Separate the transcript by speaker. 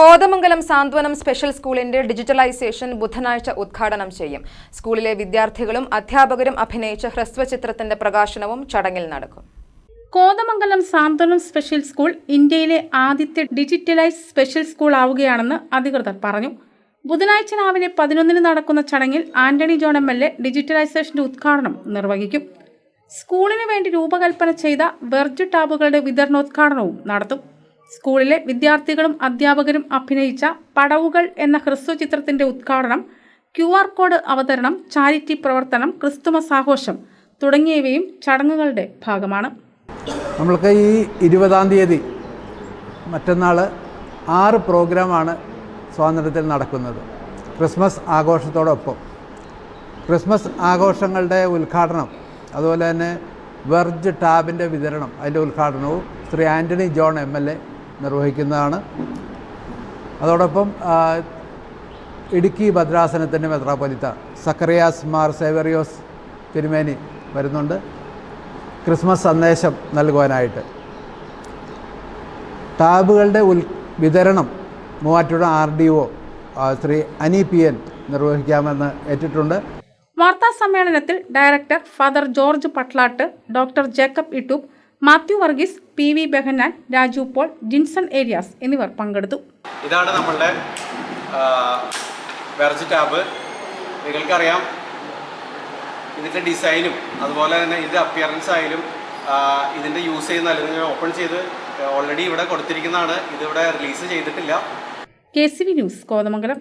Speaker 1: Kothamangalam Santhwanam special സ്കൂളിന്റെ digitalisation ബുധനാഴ്ച ഉദ്ഘാടനം ചെയ്യും. സ്കൂളിലെ വിദ്യാർത്ഥികളും അധ്യാപകരും അഭിനയിച്ച ഹ്രസ്വചിത്രത്തിന്റെ പ്രകാശനവും ചടങ്ങിൽ നടക്കും.
Speaker 2: കോതമംഗലം സാന്ത്വനം സ്പെഷ്യൽ സ്കൂൾ ഇന്ത്യയിലെ ആദ്യത്തെ ഡിജിറ്റലൈസ് സ്പെഷ്യൽ സ്കൂൾ ആവുകയാണെന്ന് അധികൃതർ പറഞ്ഞു. ബുധനാഴ്ച രാവിലെ പതിനൊന്നിന് നടക്കുന്ന ചടങ്ങിൽ Antony John M L A ഡിജിറ്റലൈസേഷന്റെ ഉദ്ഘാടനം നിർവഹിക്കും. സ്കൂളിന് വേണ്ടി രൂപകൽപ്പന ചെയ്ത വെർജ് ടാബുകളുടെ വിതരണോദ്ഘാടനവും നടത്തും. സ്കൂളിലെ വിദ്യാർത്ഥികളും അധ്യാപകരും അഭിനയിച്ച പടവുകൾ എന്ന ഹ്രസ്വചിത്രത്തിന്റെ ഉദ്ഘാടനം ക്യു ആർ കോഡ് അവതരണം ചാരിറ്റി പ്രവർത്തനം ക്രിസ്തുമസ് ആഘോഷം തുടങ്ങിയവയും ചടങ്ങുകളുടെ ഭാഗമാണ്.
Speaker 3: നമ്മൾക്ക് ഈ ഇരുപതാം തീയതി മറ്റന്നാൾ ആറ് പ്രോഗ്രാമാണ് സ്വാതന്ത്ര്യത്തിൽ നടക്കുന്നത്. ക്രിസ്മസ് ആഘോഷത്തോടൊപ്പം. ക്രിസ്മസ് ആഘോഷങ്ങളുടെ ഉദ്ഘാടനം അതുപോലെ തന്നെ വെർജ് ടാബിന്റെ വിതരണം അതിന്റെ ഉദ്ഘാടനവും Shri Antony John M L A നിർവഹിക്കുന്നതാണ്. അതോടൊപ്പം ഇടുക്കി ഭദ്രാസനത്തിന്റെ മെത്രാപ്പൊലിത്ത സക്കറിയാസ് മാർ സേവറിയോസ് തിരുമേനി വരുന്നുണ്ട്. ക്രിസ്മസ് സന്ദേശം നൽകുവാനായിട്ട്. ടാബുകളുടെ ഉൽ വിതരണം Muvattupuzha R D O Shri Ani P N നിർവഹിക്കാമെന്ന് ഏറ്റിട്ടുണ്ട്.
Speaker 2: വാർത്താ സമ്മേളനത്തിൽ director father George Patlat doctor Jacob Ittoop Mathew Varghese P V Behanan Raju Paul Jinson Arias എന്നിവർ പങ്കെടുത്തു.
Speaker 4: ഇതാണ് നമ്മളുടെ വെർജ് ടാബ്. നിങ്ങൾക്കറിയാം ഇതിന്റെ ഡിസൈനും അതുപോലെ തന്നെ ഇതിന്റെ അപ്പിയറൻസ് ആയാലും ഇതിന്റെ യൂസ് ചെയ്യുന്ന അല്ലെങ്കിൽ ഓപ്പൺ ചെയ്ത് ഓൾറെഡി ഇവിടെ കൊടുത്തിരിക്കുന്നതാണ്. ഇതിവിടെ റിലീസ് ചെയ്തിട്ടില്ല.
Speaker 2: K C V news Kothamangalam.